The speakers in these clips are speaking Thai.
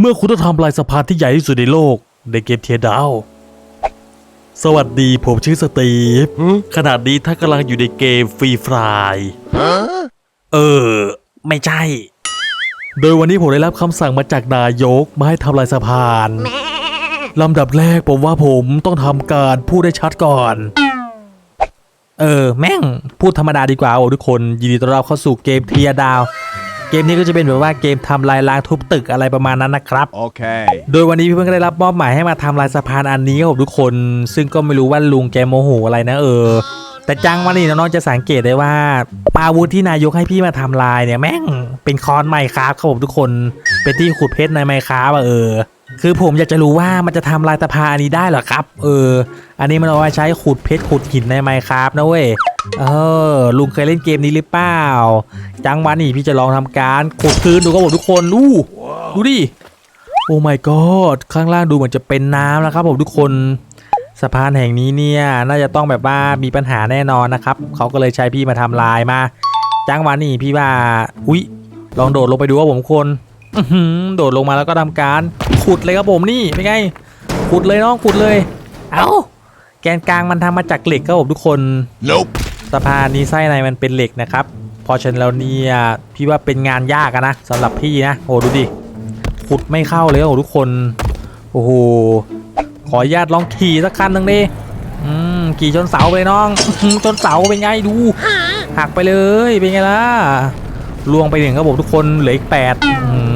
เมื่อคุณต้องทำลายสะพานที่ใหญ่ที่สุดในโลก ในเกมเทียดาว สวัสดีผมชื่อสตีฟขนาดนี้ท่านกำลังอยู่ในเกมฟรีฟรายเออ ไม่ใช่ โดยวันนี้ผมได้รับคำสั่งมาจากนายกมาให้ทำลายสะพานลำดับแรกผมว่าผมต้องทำการพูดได้ชัดก่อน เออ แม่ง พูดธรรมดาดีกว่าโอ้ทุกคน ยินดีต้อนรับเข้าสู่เกมเทียดาว เกมนี้ก็จะเป็นแบบว่าเกมทำลายล้างทุบตึกอะไรประมาณนั้นนะครับ Okay. โดยวันนี้พี่เพิ่งได้รับมอบหมายให้มาทำลายสะพานอันนี้ครับผมทุกคน ซึ่งก็ไม่รู้ว่าลุงแกโมโหอะไรนะเออแต่จังวันนี้น้องๆจะสังเกตได้ว่าอาวุธที่นายกให้พี่มาทำลายเนี่ยแม่งเป็นคอนไมค์ครับครับผมทุกคน เป็นที่ขุดเพชรในไมค์ครับอะเออ คือผมอยากจะรู้ว่ามันจะทำลายสะพานอันนี้ได้เหรอครับ เออ อันนี้มันเอาไว้ใช้ขุดเพชรขุดหินในไมค์ครับนะเว้ย เออ ลุงเคยเล่นเกมนี้หรือเปล่า จังวันนี้พี่จะลองทำการขุดพื้นดูครับผมทุกคนดูดูดิ โอ้ my god ข้างล่างดูเหมือนจะเป็นน้ำนะครับผมทุกคน สะพานแห่งนี้เนี่ย น่าจะต้องแบบว่ามีปัญหาแน่นอนนะครับ เขาก็เลยใช้พี่มาทำลายมาจ้างวันนี่พี่ว่า อุ๊ย ลองโดดลงไปดูว่าผมคน โดดลงมาแล้วก็ทำการขุดเลยครับผมนี่เป็นไงขุดเลยน้องขุดเลย เอ้าแกนกลางมันทำมาจากเหล็กครับผมทุกคน Nope. สะพานนี้ไส้ในมันเป็นเหล็กนะครับเพราะฉะนั้นแล้วเนี่ยพี่ว่าเป็นงานยากอะนะสำหรับพี่นะโอ้ดูดิขุดไม่เข้าเลยโอ้ทุกคน โอ้โหขออนุญาตลองขี่สักคันหนึ่งดิอืมขี่ชนเสาไปเลยน้องอื้อหือชนเสาเป็นไงดูหักไปเลยเป็นไงล่ะล่วงไปหนึ่งครับผมทุกคนเหลืออีกแปดอื้อหือ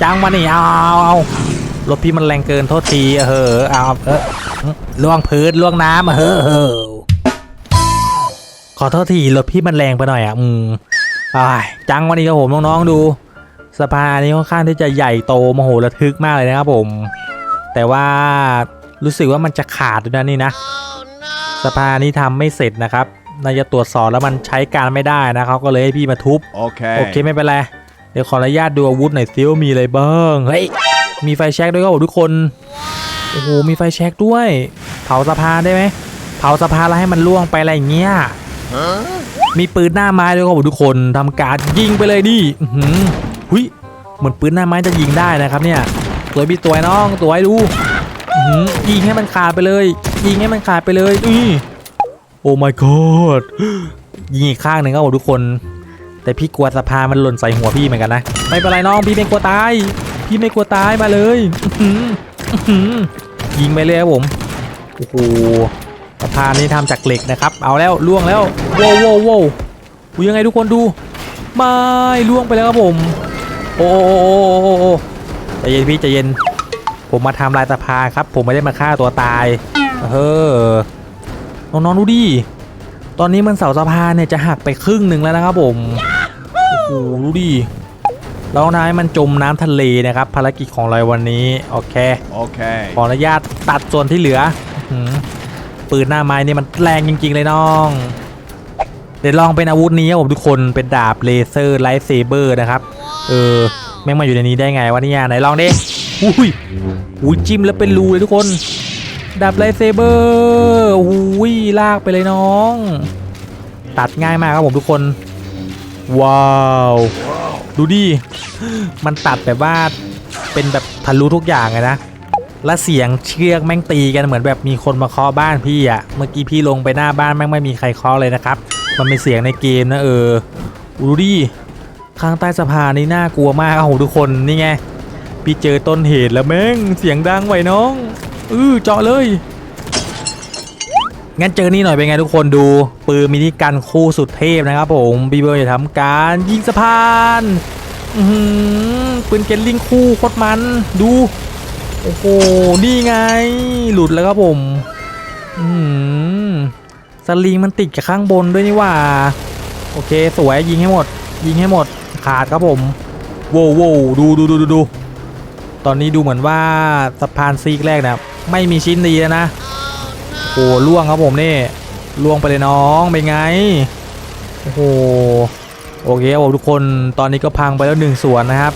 จ้างมานี่เอาเอาเอารถพี่มันแรงเกินโทษทีเออเอาเออล่วงพื้นล่วงน้ำเออเออขอโทษทีรถพี่มันแรงไปหน่อยอะอืมอ้ายจังวันนี้ครับผมน้องๆดูสะพานนี้ค่อนข้างที่จะใหญ่โตมโหระทึกมากเลยนะครับผม แต่ว่ารู้สึกว่ามันจะขาดด้วยนะนี่นะสะพานนี้ทำไม่เสร็จนะครับน่าจะตรวจสอบแล้วมันใช้การไม่ได้นะเขาก็เลยให้พี่มาทุบ Okay. โอเคไม่เป็นไร เดี๋ยวขออนุญาตดูอาวุธหน่อยซิวมีอะไรบ้างเฮ้ยมีไฟแช็กด้วยครับผมทุกคนโอ้โหมีไฟแช็กด้วย เผาสะพานได้ไหมเผาสะพานแล้วให้มันล่วงไปอะไรอย่างเงี้ยมีปืนหน้าไม้ด้วยครับผมทุกคนทำการยิงไปเลยนี่หือหุยเหมือนปืนหน้าไม้จะยิงได้นะครับเนี่ยตัวพี่ตัวน้องตัวให้ดูหือยิงให้มันขาดไปเลย ยิงให้มันขาดไปเลยนี่โอ้ my god ยิงอีกข้างหนึ่งครับผมทุกคน แต่พี่กลัวสะพานมันหล่นใส่หัวพี่เหมือนกันนะ ไม่เป็นไรน้องพี่ไม่กลัวตาย พี่ไม่กลัวตายมาเลยยิงไปเลยครับผม โอ้โหสะพานนี้ทำจากเหล็กนะครับ เอาแล้วล่วงแล้วโว้วโว้วโว้วอุ๊ยยังไงทุกคนดู ไม่ล่วงไปแล้วครับผม โอ้โอ้โอ้โอ้โอ้ใจเย็นพี่ใจเย็น ผมมาทำลายสะพานครับ ผมไม่ได้มาฆ่าตัวตายเออน้องๆดูดิตอนนี้มันเสาสะพานเนี่ยจะหักไปครึ่งหนึ่งแล้วนะครับผม โอ้โหดูดิแล้วนายมันจมน้ำทะเลนะครับ ภารกิจของเราวันนี้ โอเค Okay. ขออนุญาตตัดส่วนที่เหลืออื้อหือปืนหน้าไม้นี่มันแรงจริง ๆ เลยน้อง เดี๋ยวลองเป็นอาวุธนี้ครับผมทุกคนเป็นดาบเลเซอร์ไลท์เซเบอร์นะครับ เออ แม่งมาอยู่ในนี้ได้ไงวะเนี่ยไหนลองดิอุ้ยอุ้ยจิ้มแล้วเป็นรูเลยทุกคน ดาบไลท์เซเบอร์อุ้ยลากไปเลยน้อง ตัดง่ายมากครับผมทุกคน ว้าว ดูดิ มันตัดแบบว่า เป็นแบบทะลุทุกอย่างเลยนะ และเสียงเชือกแม่งตีกันเหมือนแบบมีคนมาเคาะบ้านพี่อะเมื่อกี้พี่ลงไปหน้าบ้านแม่งไม่มีใครเคาะเลยนะครับ มันเป็นเสียงในเกมนะเออ ดูดิ ข้างใต้สะพานนี่น่ากลัวมากครับผมทุกคนนี่ไง พี่เจอต้นเหตุแล้วแม่ง เสียงดังไว้น้อง อือเจาะเลย งั้นเจอนี่หน่อยเป็นไงทุกคนดู ปืนมินิกันคู่สุดเทพนะครับผมบีเบอร์จะทำการยิงสะพานปืนเกลลิงคู่โคตรมันดู โอ้โหนี่ไง หลุดแล้วครับผมสลิงมันติดกับข้างบนด้วยนี่ว่า โอเค สวยยิงให้หมด ยิงให้หมดขาดครับผมโว้วโว้วดูดูดูดูดูตอนนี้ดูเหมือนว่าสะพานซีกแรกนะไม่มีชิ้นดีแล้วนะ โอ้ล่วงครับผมนี่ล่วงไปเลยน้องเป็นไงโอ้โหโอเคครับผมทุกคนตอนนี้ก็พังไปแล้วหนึ่งส่วนนะครับ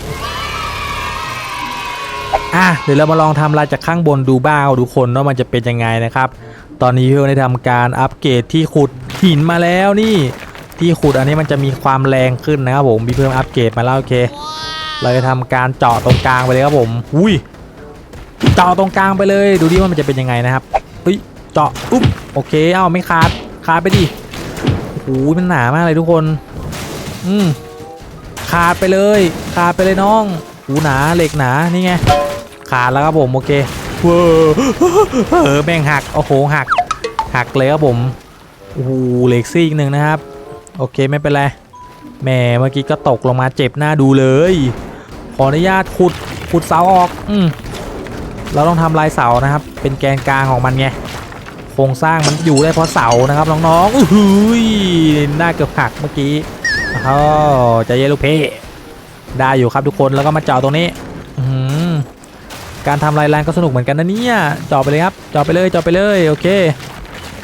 อะเดี๋ยวเรามาลองทำลายจากข้างบนดูบ้างทุกคนว่ามันจะเป็นยังไงนะครับ ตอนนี้เพื่อได้ทำการอัปเกรดที่ขุดหินมาแล้วนี่ ที่ขุดอันนี้มันจะมีความแรงขึ้นนะครับผมมีเพิ่มอัปเกรดมาแล้วโอเค เราจะทำการเจาะตรงกลางไปเลยครับผม อุ้ยเจาะตรงกลางไปเลย ดูดิว่ามันจะเป็นยังไงนะครับ เจาะอุ๊บโอเคเอ้าไม่ขาดขาดไปดิโอ้โหมันหนามากเลยทุกคน อืมขาดไปเลยขาดไปเลยน้องหูหนาเหล็กหนานี่ไงขาดแล้วครับผมโอเคเว้อเออแม่งหักโอ้โหหัก หักเลยครับผมโอ้โหเหล็กซี่อีกหนึ่งนะครับ โอเคไม่เป็นไรแหมเมื่อกี้ก็ตกลงมาเจ็บหน้าดูเลย ขออนุญาตขุดขุดเสาออก อืมเราต้องทำลายเสานะครับ เป็นแกนกลางของมันไง ครงสร้างมันอยู่ได้เพราะเสานะครับน้องๆอื้อหือหน้าเกือบหักเมื่อกี้อ๋อใจเย็นลูกเพ่ได้อยู่ครับทุกคนแล้วก็มาเจาะตรงนี้อื้อหือการทำลายแรงก็สนุกเหมือนกันนะเนี่ยเจาะไปเลยครับเจาะไปเลยเจาะไปเลยโอเค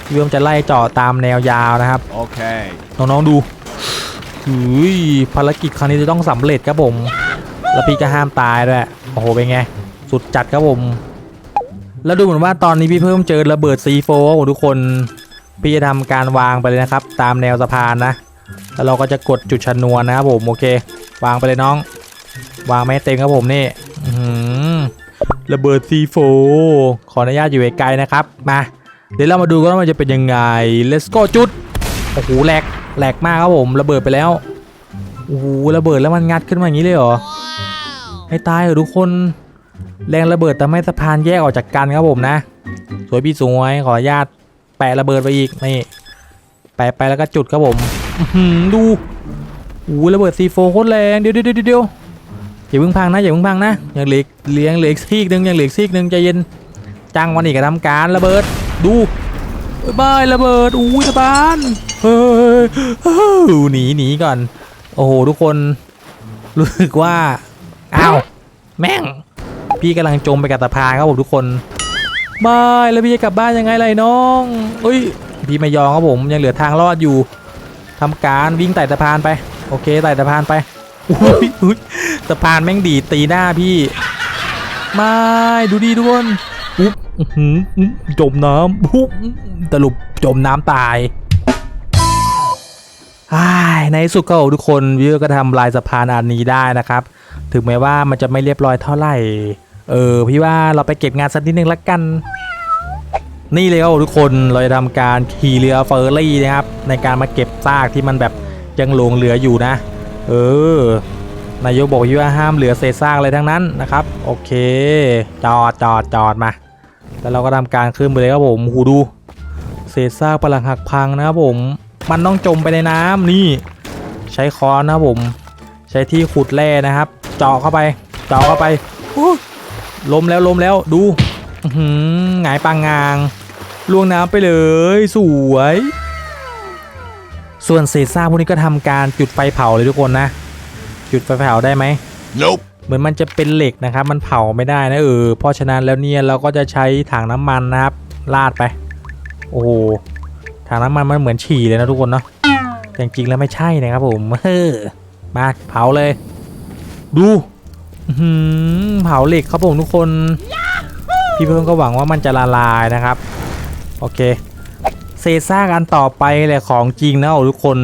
พี่เวิร์มจะไล่เจาะตามแนวยาวนะครับ Okay. น้องๆดูหุยภารกิจครั้งนี้จะต้องสำเร็จครับผมแล้วพี่ก็ห้ามตายด้วยโอ้โหเป็นไงสุดจัดครับผม แล้วดูเหมือนว่าตอนนี้พี่เพิ่มเจอระเบิด C4 ครับผมทุกคนพี่จะทำการวางไปเลยนะครับ ตามแนวสะพานนะแล้วเราก็จะกดจุดชนวนนะครับผมโอเค วางไปเลยน้อง วางไม่เต็มครับผมนี่ระเบิด C4 ขออนุญาตอยู่ไกลๆนะครับมาเดี๋ยวเรามาดูกันว่ามันจะเป็นยังไง let's go จุดโอ้โหแหลกแหลกมากครับผมระเบิดไปแล้วโอ้โหระเบิดแล้วมันงัดขึ้นมาอย่างนี้เลยเหรอให้ตายเหรอทุกคน แรงระเบิดทำให้สะพานแยกออกจากกันครับผมนะ สวยพี่สวยขออนุญาตแปะระเบิดไปอีกนี่แปะไปแล้วก็จุดครับผมดูโอ้ระเบิดซีโฟโคตรแรงเดี๋ยวเดี๋ยวเดี๋ยวเดียวอย่าเพิ่งพังนะอย่าเพิ่งพังนะยังเหลือเลี้ยงเหลือกซีกหนึ่งยังเหลือกซีกหนึ่งใจเย็นจ้างวันอีกกระทำการระเบิดดูบายระเบิดอู้ยสะพานเฮ้ยหนีหนีก่อน โอ้โหทุกคนรู้สึกว่าอ้าวแม่ง พี่กำลังจมไปกับสะพานครับผมทุกคนบายแล้วพี่จะกลับบ้านยังไงไอ้น้องเอ้ยพี่ไม่ยอมครับผมยังเหลือทางรอดอยู่ทำการวิ่งไต่สะพานไป โอเคไต่สะพานไปอุ้ยอุ้ยสะพานแม่งดีตีหน้าพี่ไม่ดูดีทุกคนอุ๊บจมน้ำปุ๊บสรุปจมน้ำตายอ้ายในที่สุดก็ทุกคนวิวก็ทำลายสะพานอันนี้ได้นะครับ ถึงแม้ว่ามันจะไม่เรียบร้อยเท่าไหร่ เออพี่ว่าเราไปเก็บงานสักนิดนึงละกัน นี่เลยครับทุกคนเราจะทำการขี่เรือเฟอร์รี่นะครับ ในการมาเก็บซากที่มันแบบยังหลงเหลืออยู่นะ เออนายกบอกพี่ว่าห้ามเหลือเศษซากอะไรทั้งนั้นนะครับ โอเค จอดจอดจอดมา แล้วเราก็ทำการขึ้นไปเลยครับผมหูดู เศษซากปรังหักพังนะครับผม มันต้องจมไปในน้ำนี่ ใช้ค้อนนะครับผม ใช้ที่ขุดแร่นะครับ เจาะเข้าไป เจาะเข้าไปอ ล้มแล้วล้มแล้วดูอื้อหือหงายปางงางล่วงน้ำไปเลย สวย ส่วนเศษซากพวกนี้ก็ทำการจุดไฟเผาเลยทุกคนนะ จุดไฟเผาได้ไหม Nope. เหมือนมันจะเป็นเหล็กนะครับ มันเผาไม่ได้นะเออเพราะฉะนั้นแล้วเนี่ยเราก็จะใช้ถังน้ำมันนะครับราดไป โอ้โหถังน้ำมันมันเหมือนฉี่เลยนะทุกคนเนาะแต่จริงๆแล้วไม่ใช่นะครับผมเฮ้อมาเผาเลย ดูอื้อหือ เผาเหล็กครับผมทุกคน พี่เพิ่มก็หวังว่ามันจะละลายนะครับ โอเคเศษซากอันต่อไปแหละของจริงนะโอ้ทุกคน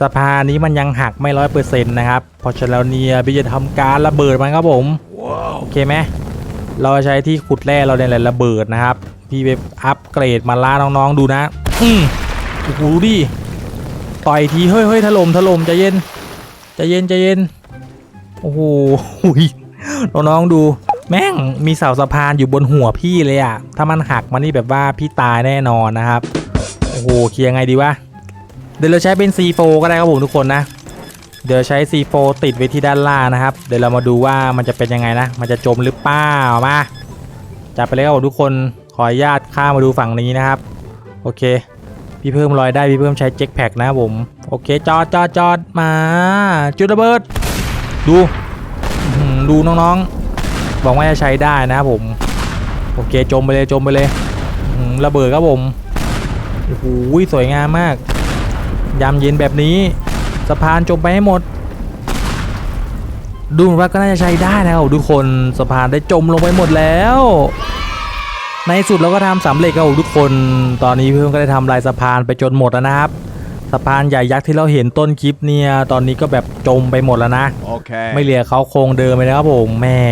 สะพานนี้มันยังหักไม่ร้อยเปอร์เซ็นต์นะครับเพราะฉะนั้นแล้วเนี่ยพี่จะทำการระเบิดมันครับผม โอเคไหมเราใช้ที่ขุดแร่เราเนี่ยแหละระเบิดนะครับ พี่ไปอัปเกรดมาล่าน้องๆดูนะ อืมโอ้โหดูดิต่อยทีเฮ้ยเฮ้ยถล่มถล่มใจเย็นใจเย็นใจเย็น โอ้โหน้องๆดูแม่งมีเสาสะพานอยู่บนหัวพี่เลยอะถ้ามันหักมานี่แบบว่าพี่ตายแน่นอนนะครับ โอ้โหเคลียร์ไงดีวะ เดี๋ยวเราใช้เป็น C4 ก็ได้ครับผมทุกคนนะ เดี๋ยวใช้ C4 ติดไว้ที่ด้านล่างนะครับ เดี๋ยวเรามาดูว่ามันจะเป็นยังไงนะ มันจะจมหรือเปล่ามาจับไปเลยครับผมทุกคน ขออนุญาตข้ามมาดูฝั่งนี้นะครับ โอเค พี่เพิ่มรอยได้ พี่เพิ่มใช้เจ็คแพ็กนะผม โอเค จอดจอดจอดมา จุดระเบิด ดูดูน้องๆบอกว่าจะใช้ได้นะครับผม โอเคจมไปเลยจมไปเลยระเบิดครับผมโอ้โหสวยงามมาก ยามเย็นแบบนี้สะพานจมไปให้หมด ดูเหมือนว่าก็น่าจะใช้ได้นะครับทุกคนสะพานได้จมลงไปหมดแล้ว ในสุดเราก็ทำสำเร็จครับทุกคน ตอนนี้เพื่อนก็ได้ทำลายสะพานไปจนหมดแล้วนะครับ สะพานใหญ่ยักษ์ที่เราเห็นต้นคลิปเนี่ยตอนนี้ก็แบบจมไปหมดแล้วนะ Okay. ไม่เหลือเขาโครงเดิมไปแล้วครับผมแหม่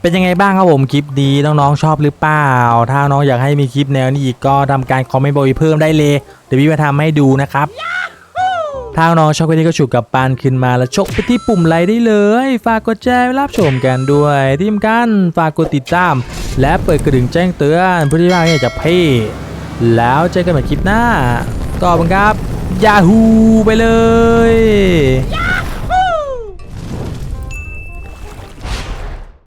เป็นยังไงบ้างครับผมคลิปดีน้องๆชอบหรือเปล่า ถ้าน้องอยากให้มีคลิปแนวนี้อีกก็ทำการคอมเมนต์บอกอีกเพิ่มได้เลย เดี๋ยวพี่มาทำให้ดูนะครับ ถ้าน้องชอบคลิปนี้ก็ฉุกกับปานขึ้นมาแล้วชกไปที่ปุ่มไลค์ได้เลย ฝากกดแชร์ไว้รับชมกันด้วยที่สำคัญฝากกดติดตาม และเปิดกระดิ่งแจ้งเตือนเพื่อที่ว่าเนี่ยจะเพ่แล้วเจอกันใหม่คลิปหน้า ก็ขอบคุณครับยาฮูไปเลย